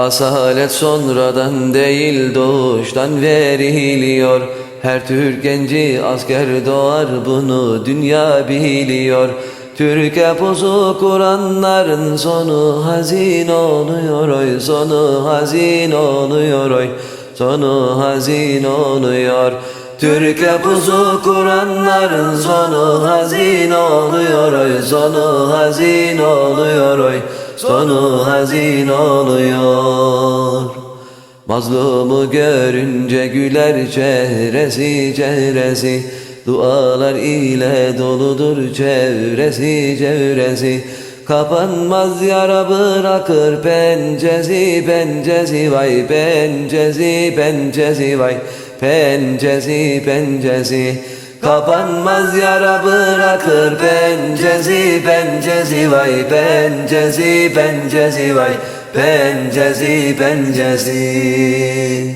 Asalet sonradan değil doğuştan veriliyor. Her Türk genci asker doğar bunu dünya biliyor. Türkiye pusu kuranların sonu hazin oluyor oy Sonu hazin oluyor oy Sonu hazin oluyor. Türkiye pusu kuranların sonu hazin oluyor oy Sonu hazin oluyor oy Sonu hazin oluyor Mazlumu görünce güler çehresi çehresi. Dualar ile doludur çevresi çevresi Kapanmaz yara bırakır pencezi pencezi vay pencezi pencezi vay. Pencezi pencezi Kapanmaz yara bırakır pencezi pencezi vay pencezi pencezi vay pencezi pencezi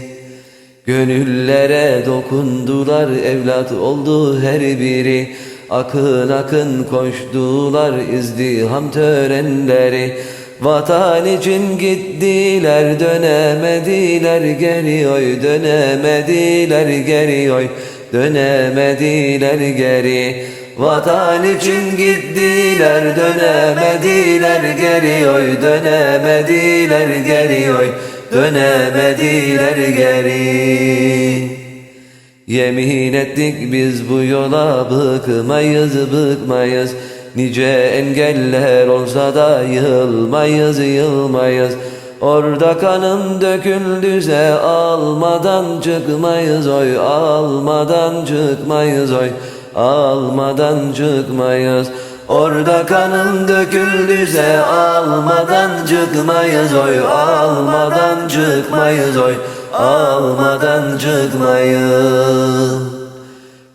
Gönüllere dokundular evlat oldu her biri. Akın akın koştular izdiham törenleri. Vatan için gittiler dönemediler geri oy Dönemediler geri oy Dönemediler geri. Vatan için gittiler dönemediler geri. Oy Dönemediler geri oy Dönemediler geri. Yemin ettik biz bu yola bıkmayız bıkmayız. Nice engeller olsa da yılmayız yılmayız Orada kanım döküldüse almadan çıkmayız oy Almadan çıkmayız oy Almadan çıkmayız. Orada kanım döküldüse almadan çıkmayız oy Almadan çıkmayız oy Almadan çıkmayız.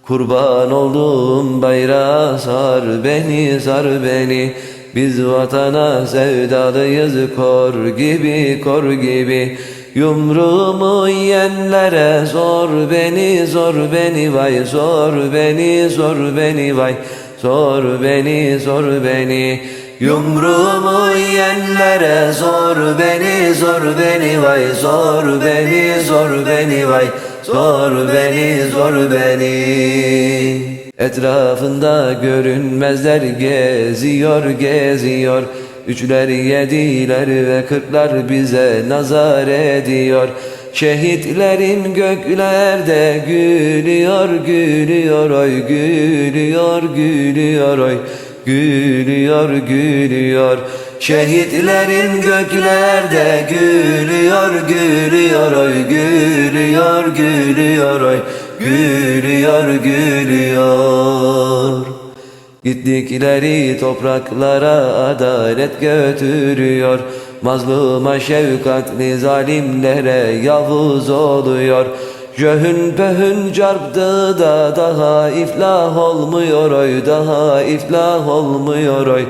Kurban olduğum bayrağı sar beni sar beni Biz vatana sevdalıyız kor gibi kor gibi. Yumruğumu yiyenlere zor beni zor beni vay Zor beni zor beni vay Zor beni zor beni. Yumruğumu yiyenlere zor beni zor beni vay Zor beni zor beni vay Zor beni zor beni Etrafında görünmezler geziyor geziyor. Üçler yediler ve kırklar bize nazar ediyor. Şehitlerin göklerde gülüyor gülüyor oy gülüyor gülüyor oy Gülüyor gülüyor. Şehitlerin göklerde gülüyor gülüyor oy Gülüyor gülüyor oy Gülüyor gülüyor. Gittikleri topraklara adalet götürüyor. Mazluma şefkatli zalimlere yavuz oluyor. Jöhün pöhün çarptı da daha iflah olmuyor oy Daha iflah olmuyor oy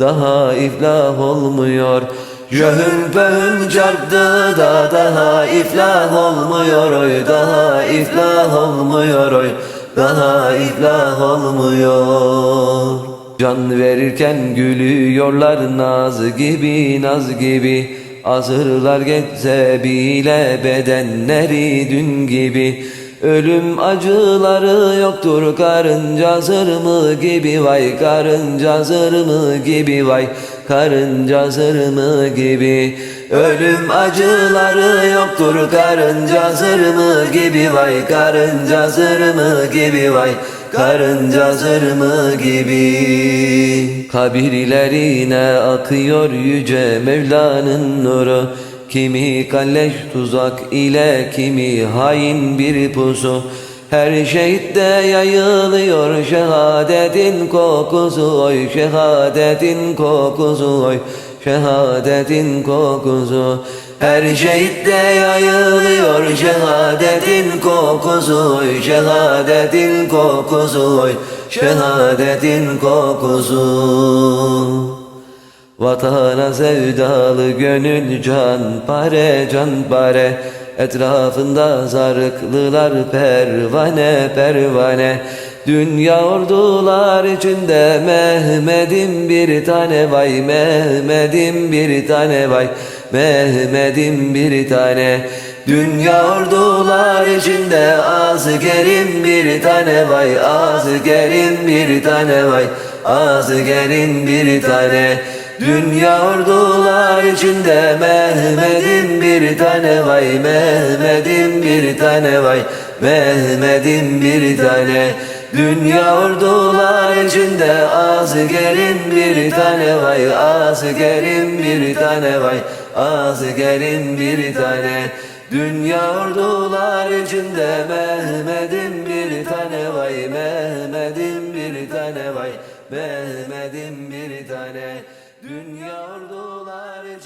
Daha iflah olmuyor Jöhün pöhün çarptı da daha iflah olmuyor oy Daha iflah olmuyor oy Daha iflah olmuyor. Can verirken gülüyorlar naz gibi naz gibi Asırlar geçse bile bedenleri dün gibi Ölüm acıları yoktur karınca zırmı gibi vay Karınca zırmı gibi vay Karınca zırmı gibi. Ölüm acıları yoktur karınca zırmı gibi vay Karınca zırmı gibi vay Karınca zırmı gibi. Kabirlerine akıyor yüce Mevla'nın nuru Kimi kalleş tuzak ile kimi hain bir pusu. Her şehitte yayılıyor şehadetin kokusu oy şehadetin kokusu oy şehadetin kokusu. Her şehitte yayılıyor şehadetin kokusu oy şehadetin kokusu oy şehadetin kokusu Vatana sevdalı gönül can pare can pare. Etrafında zarıklılar pervane pervane. Dünya ordular içinde Mehmet'im bir tane vay Mehmet'im bir tane vay Mehmet'im bir tane. Dünya ordular içinde ağzı gerin bir tane vay Ağzı gerin bir tane vay Ağzı gerin bir tane Dünya ordular içinde Mehmet'im bir tane vay Mehmet'im bir tane vay Mehmet'im bir tane. Dünya ordular içinde ağzı gerin bir tane vay Ağzı gerin bir tane vay Ağzı gerin bir tane. Dünya ordular içinde Mehmet'im bir tane vay Mehmet'im bir tane vay Mehmet'im bir tane Dünya ordular içinde